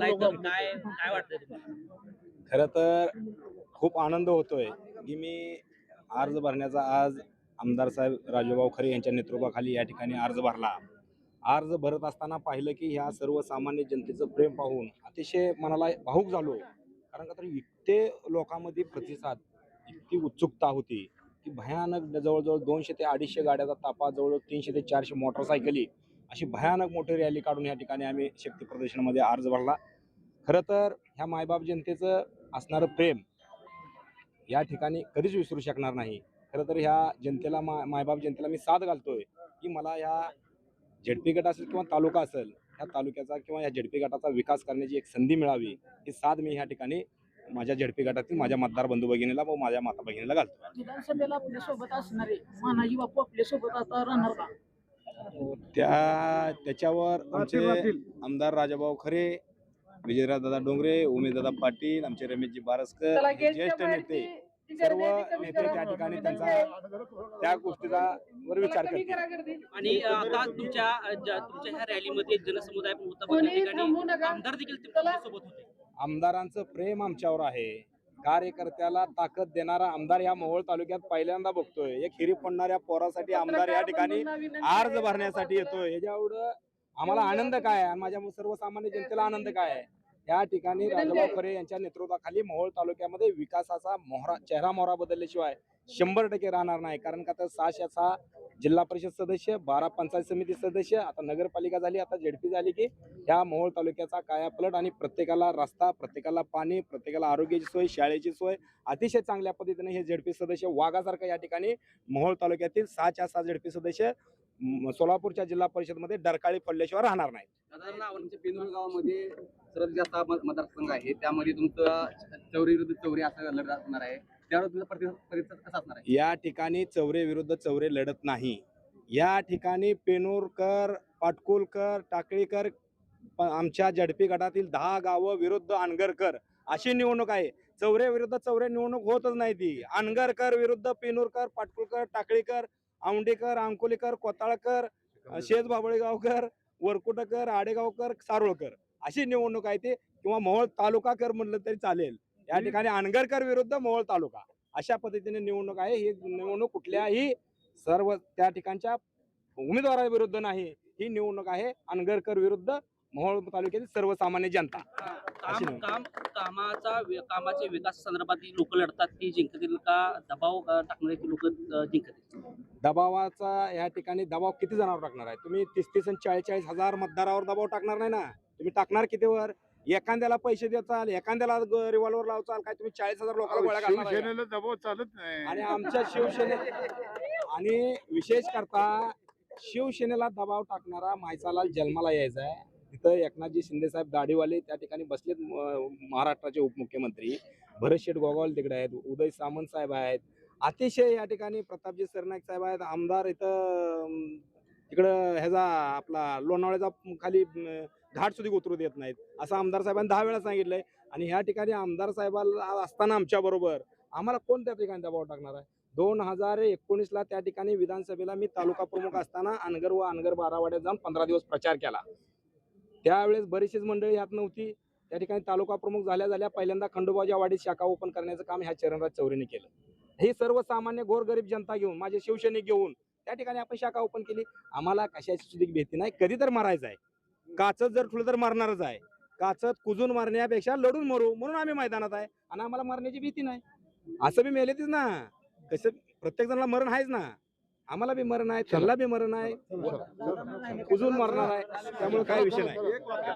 काय काय वाटतंय तुम्हाला? खरं तर खूप आनंद होतोय की मी अर्ज भरण्याचा आज आमदार साहेब राजूभाऊ खरे यांच्या नेतृत्वाखाली या ठिकाणी अर्ज भरला. अर्ज भरत असताना पाहिलं की ह्या सर्वसामान्य जनतेचं प्रेम पाहून अतिशय मनाला भाऊक झालो. कारण का तर इतके लोकांमध्ये प्रतिसाद इतकी उत्सुकता होती की भयानक जवळजवळ दोनशे ते अडीचशे गाड्याचा तापा जवळजवळ तीनशे ते चारशे मोटरसायकली अशी भयानक मोठी रॅली काढून या ठिकाणी आम्ही शक्ती प्रदर्शनामध्ये अर्ज भरला. खरं तर ह्या मायबाप जनतेचं असणारं प्रेम या ठिकाणी कधीच विसरू शकणार नाही. खरं तर ह्या जनतेला मा मायबाप जनतेला मी साथ घालतोय की मला ह्या झेडपी गट असेल किंवा तालुका असेल ह्या तालुक्याचा किंवा ह्या झेडपी गटाचा विकास करण्याची एक संधी मिळावी ही साथ मी ह्या ठिकाणी माझ्या झेडपी गटातील माझ्या मतदार बंधू भगिनीला व माझ्या माता भगिनीला घालतो विधानसभेला आपल्यासोबत असणारे मानाजी बापू आपल्यासोबत आता राहणार का? त्या त्याच्यावर आमचे आमदार राजाभाऊ खरे विजयराज दादा डोंगरे उमेशदादा पाटील आमचे रमेशजी बारसकर ज्येष्ठ नेते सर्व नेते त्या ठिकाणी त्यांचा त्या गोष्टीचा वर विचार करतील. आणि आता तुमच्या तुमच्या ह्या रॅलीमध्ये जनसमुदाय पण होता पण त्या ठिकाणी आमदार देखील तुमच्यासोबत होते. आमदारांचं प्रेम आमच्यावर आहे. कार्यकर्त्याला ताकद देणारा आमदार या मोहोळ तालुक्यात पहिल्यांदा बघतोय. एक हिरी फोडणाऱ्या पोरासाठी आमदार या ठिकाणी अर्ज भरण्यासाठी येतोय. याच्या एवढं आम्हाला आनंद काय आहे? माझ्या सर्वसामान्य जनतेला आनंद काय आहे? या ठिकाणी राजाभाऊ खरे यांच्या नेतृत्वाखाली मोहोळ तालुक्यामध्ये विकासाचा मोहरा चेहरा मोहरा बदलल्याशिवाय शंभर टक्के राहणार नाही. कारण का तर सहा जिल्हा परिषद सदस्य बारा पंचायत समिती सदस्य आता नगरपालिका झाली आता झेडपी झाली की ह्या मोहोळ तालुक्याचा कायापलट आणि प्रत्येकाला रस्ता प्रत्येकाला पाणी प्रत्येकाला आरोग्याची सोय शाळेची सोय अतिशय चांगल्या पद्धतीने हे झेडपी सदस्य वाघासारखं या ठिकाणी मोहोळ तालुक्यातील सहाच्या सहा झेडपी सदस्य सोलापूरच्या जिल्हा परिषदमध्ये डरकाळी पडल्याशिवाय राहणार नाही साधारण पेनूर गावामध्ये सर्वात जास्त मतदारसंघ आहे. त्यामध्ये तुमचं चौरी विरुद्ध चौरी असं लढत असणार आहे. त्यावर तुमचा प्रतिसाद प्रतिसाद कसा असणार आहे? या ठिकाणी चौरे विरुद्ध चौरे लढत नाही. या ठिकाणी पेनूरकर पाटकुलकर टाकळीकर प- आमच्या झडपी गटातील दहा गावं विरुद्ध अनगरकर. अशी निवडणूक आहे. चौरे विरुद्ध चौरे निवडणूक होतच नाही ती. अनगरकर विरुद्ध पेनूरकर पाटकुलकर टाकळीकर औंडेकर अंकोलीकर कोताळकर शेज बाबळेगावकर वरकुटकर आडेगावकर सारोळकर. अशी निवडणूक आहे ती. किंवा मोहोळ तालुका कर म्हणलं तरी चालेल. या ठिकाणी अनगरकर विरुद्ध मोहोळ तालुका. अशा पद्धतीने निवडणूक आहे. ही निवडणूक कुठल्याही सर्व त्या ठिकाणच्या उमेदवाराविरुद्ध नाही. ही निवडणूक आहे अनगरकर विरुद्ध मोहोळ तालुक्यातील सर्वसामान्य जनता. काम कामाचा कामाच्या विकास संदर्भात लोक लढतात ती जिंकतील का? दबाव टाकणारे लोक जिंकतील. दबावाचा या ठिकाणी दबाव किती जणांवर टाकणार आहे? तुम्ही तीस तीस आणि चाळीस चाळीस हजार मतदारावर दबाव टाकणार नाही ना? तुम्ही टाकणार कितीवर? एखाद्याला पैसे देताल एखाद्याला रिव्हॉल्वर लावचाल काय तुम्ही चाळीस हजार लोकांना गोळ्या घालणार? शिवसेनेला दबाव चालत नाही. आणि आमच्या शिवसेने आणि विशेष करता शिवसेनेला दबाव टाकणारा मायसालाल जन्माला यायचा आहे. तिथं एकनाथजी शिंदे साहेब दाढीवाले त्या ठिकाणी बसलेत म- महाराष्ट्राचे उपमुख्यमंत्री. भरत शेठ गोगावल तिकडे आहेत उदय सामंत साहेब आहेत. अतिशय या ठिकाणी प्रतापजी सरनाईक साहेब आहेत. आमदार इथं अं, तिकडं ह्याचा आपला लोणावळ्याचा खाली घाट सुद्धा उतरू देत नाहीत असं आमदार साहेबांनी दहा वेळा सांगितलंय. आणि ह्या ठिकाणी आमदार साहेबाला असताना आमच्या बरोबर आम्हाला कोण त्या ठिकाणी दबाव टाकणार आहे? दोन हजार एकोणीसला त्या ठिकाणी विधानसभेला मी तालुका प्रमुख असताना अनगर व अनगर बारावाड्यात जाऊन पंधरा दिवस प्रचार केला. त्यावेळेस बरीचशीच मंडळी यात नव्हती. त्या ठिकाणी तालुका प्रमुख झाल्या झाल्या पहिल्यांदा खंडोबाच्या वाडीत शाखा ओपन करण्याचं काम ह्या चरणराज चौरेने केलं. हे सर्वसामान्य गोरगरीब जनता घेऊन माझे शिवसैनिक घेऊन त्या ठिकाणी आपण शाखा ओपन केली. आम्हाला कशाची सुद्धा भीती नाही. कधी तर मारायचं आहे. काचत जर ठुलं तर मारणारच आहे. काचत कुजून मारण्यापेक्षा लढून मरू म्हणून आम्ही मैदानात आहे. आणि आम्हाला मारण्याची भीती नाही. असं बी मेलेतीच ना. कसं प्रत्येक जणाला मरण आहेच ना. आम्हाला बी मरण आहे त्यांना बी मरण आहे. कुजून मरणार आहे. त्यामुळे काय विषय नाही.